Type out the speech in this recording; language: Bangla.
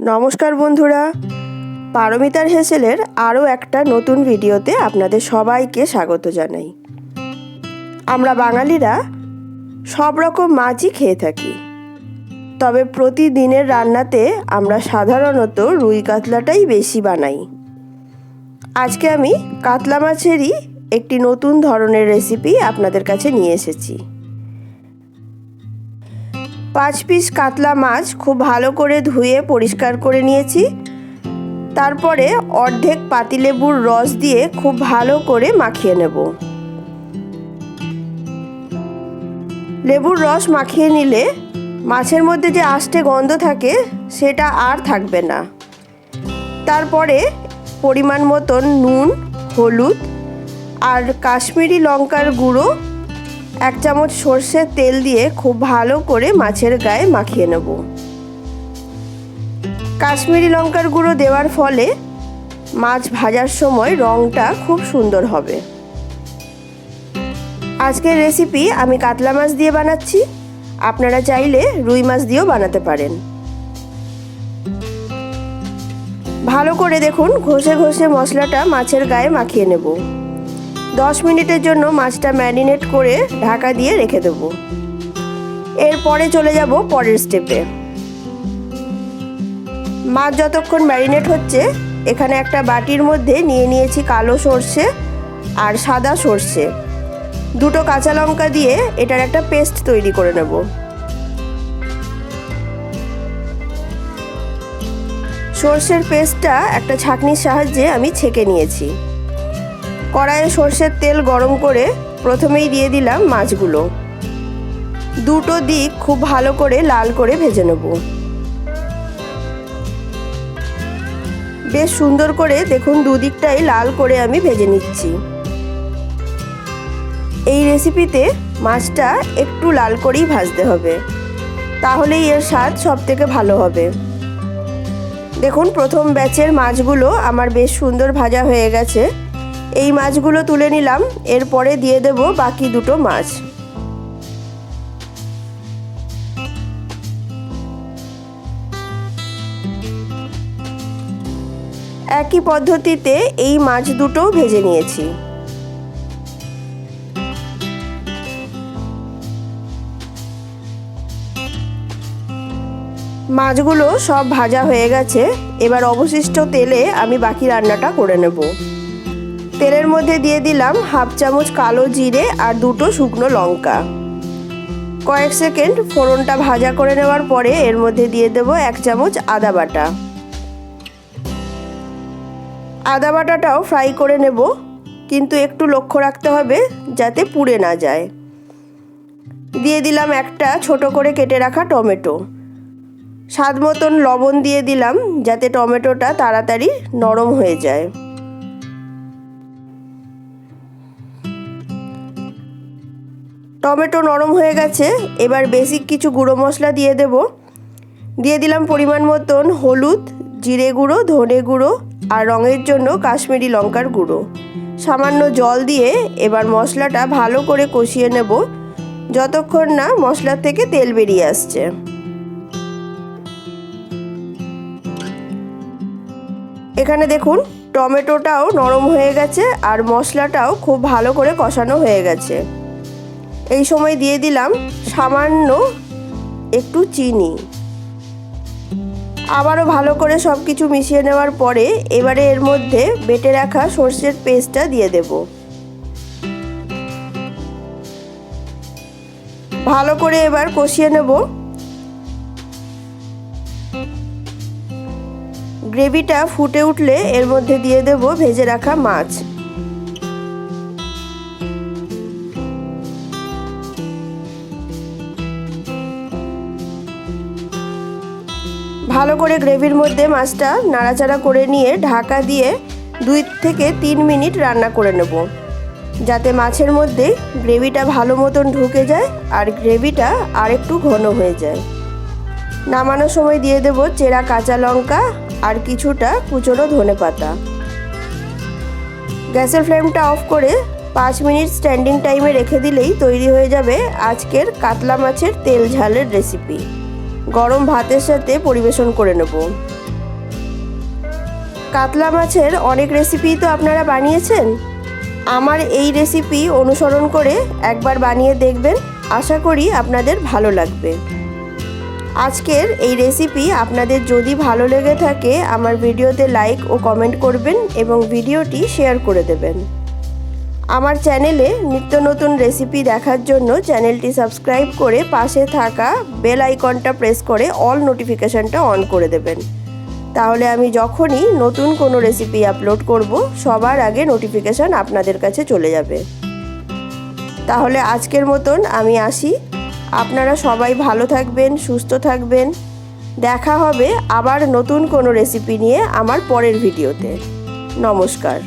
নমস্কার বন্ধুরা। পারমিতার হেসেলের আরও একটা নতুন ভিডিওতে আপনাদের সবাইকে স্বাগত জানাই। আমরা বাঙালিরা সব রকম মাছই খেয়ে থাকি। তবে প্রতিদিনের রান্নাতে আমরা সাধারণত রুই কাতলাটাই বেশি বানাই। আজকে আমি কাতলা মাছেরই একটি নতুন ধরনের রেসিপি আপনাদের কাছে নিয়ে এসেছি। পাঁচ পিস কাতলা মাছ খুব ভালো করে ধুয়ে পরিষ্কার করে নিয়েছি। তারপরে অর্ধেক পাতিলেবুর রস দিয়ে খুব ভালো করে মাখিয়ে নেব। লেবুর রস মাখিয়ে নিলে মাছের মধ্যে যে আষ্টে গন্ধ থাকে, সেটা আর থাকবে না। তারপরে পরিমাণ মতন নুন, হলুদ আর কাশ্মীরি লঙ্কার গুঁড়ো এক চামচ সর্ষের তেল দিয়ে খুব ভালো করে মাছের গায়ে মাখিয়ে নেব। কাশ্মীরি লঙ্কার গুঁড়ো দেওয়ার ফলে মাছ ভাজার সময় রঙটা খুব সুন্দর হবে। আজকের রেসিপি আমি কাতলা মাছ দিয়ে বানাচ্ছি। আপনারা চাইলে রুই মাছ দিয়েও বানাতে পারেন। ভালো করে দেখুন ঘষে ঘষে মশলাটা মাছের গায়ে মাখিয়ে নেব। দশ মিনিটের জন্য মাছটা ম্যারিনেট করে ঢাকা দিয়ে রেখে দেব। এরপরে চলে যাব পরের স্টেপে মাছ যতক্ষণ ম্যারিনেট হচ্ছে, এখানে একটা বাটির মধ্যে নিয়ে নিয়েছি কালো সর্ষে আর সাদা সর্ষে। দুটো কাঁচা লঙ্কা দিয়ে এটার একটা পেস্ট তৈরি করে নেব। সর্ষের পেস্টটা একটা ছাঁকনির সাহায্যে আমি ছেঁকে নিয়েছি। কড়াইয়ে সর্ষের তেল গরম করে প্রথমেই দিয়ে দিলাম মাছগুলো। দুটো দিক খুব ভালো করে লাল করে ভেজে নেব। বেশ সুন্দর করে দেখুন দুদিকটাই লাল করে আমি ভেজে নিচ্ছি। এই রেসিপিতে মাছটা একটু লাল করেই ভাজতে হবে। তাহলেই এর স্বাদ সব থেকে ভালো হবে। দেখুন প্রথম ব্যাচের মাছগুলো আমার বেশ সুন্দর ভাজা হয়ে গেছে। এই মাছগুলো তুলে নিলাম, এরপরে দিয়ে দেব বাকি দুটো মাছ। একই পদ্ধতিতে এই মাছ দুটো ভেজে নিয়েছি। মাছগুলো সব ভাজা হয়ে গেছে, এবার অবশিষ্ট তেলে আমি বাকি রান্নাটা করে নেব। তেলের মধ্যে দিয়ে দিলাম হাফ চামচ কালো জিরে আর দুটো শুকনো লঙ্কা। কয়েক সেকেন্ড ফোড়নটা ভাজা করে নেওয়ার পরে এর মধ্যে দিয়ে দেব এক চামচ আদা বাটা। আদা বাটাটাও ফ্রাই করে নেব, কিন্তু একটু লক্ষ্য রাখতে হবে যাতে পুড়ে না যায়। দিয়ে দিলাম একটা ছোট করে কেটে রাখা টমেটো। স্বাদ মতন লবণ দিয়ে দিলাম যাতে টমেটোটা তাড়াতাড়ি নরম হয়ে যায়। টমেটো নরম হয়ে গেছে, এবার বেসিক কিছু গুঁড়ো মশলা দিয়ে দেব। দিয়ে দিলাম পরিমাণ মতন হলুদ, জিরে গুঁড়ো, ধনে গুঁড়ো আর রঙের জন্য কাশ্মীরি লঙ্কার গুঁড়ো। সামান্য জল দিয়ে এবার মশলাটা ভালো করে কষিয়ে নেব, যতক্ষণ না মশলা থেকে তেল বেরিয়ে আসছে। এখানে দেখুন, টমেটোটাও নরম হয়ে গেছে আর মশলাটাও খুব ভালো করে কষানো হয়ে গেছে। এই সময় দিয়ে দিলাম সামান্য একটু চিনি। আবারও ভালো করে সব কিছু মিশিয়ে নেওয়ার পরে এবারে এর মধ্যে বেটে রাখা সর্ষের পেস্টটা দিয়ে দেব। ভালো করে এবার কষিয়ে নেব। গ্রেভিটা ফুটে উঠলে এর মধ্যে দিয়ে দেব ভেজে রাখা মাছ। ভালো করে গ্রেভির মধ্যে মাছটা নাড়াচাড়া করে নিয়ে ঢাকা দিয়ে দুই থেকে তিন মিনিট রান্না করে নেব। যাতে মাছের মধ্যে গ্রেভিটা ভালো মতন ঢুকে যায় আর গ্রেভিটা আর একটু ঘন হয়ে যায়। নামানোর সময় দিয়ে দেব চেরা কাঁচা লঙ্কা আর কিছুটা কুচনো ধনে পাতা। গ্যাসের ফ্লেমটা অফ করে পাঁচ মিনিট স্ট্যান্ডিং টাইমে রেখে দিলেই তৈরি হয়ে যাবে আজকের কাতলা মাছের তেল ঝালের রেসিপি। গরম ভাতের সাথে পরিবেশন করে নেব। কাতলা মাছের অনেক রেসিপি তো আপনারা বানিয়েছেন? আমার এই রেসিপি অনুসরণ করে একবার বানিয়ে দেখবেন, আশা করি আপনাদের ভালো লাগবে। আজকের এই রেসিপি আপনাদের যদি ভালো লেগে থাকে, আমার ভিডিওতে লাইক ও কমেন্ট করবেন এবং ভিডিওটি শেয়ার করে দেবেন। আমার চ্যানেলে নিত্য নতুন রেসিপি দেখার জন্য চ্যানেলটি সাবস্ক্রাইব করে পাশে থাকা বেল আইকনটা প্রেস করে অল নোটিফিকেশানটা অন করে দেবেন। তাহলে আমি যখনই নতুন কোনো রেসিপি আপলোড করব, সবার আগে নোটিফিকেশান আপনাদের কাছে চলে যাবে। তাহলে আজকের মতন আমি আসি। আপনারা সবাই ভালো থাকবেন, সুস্থ থাকবেন। দেখা হবে আবার নতুন কোনো রেসিপি নিয়ে আমার পরের ভিডিওতে। নমস্কার।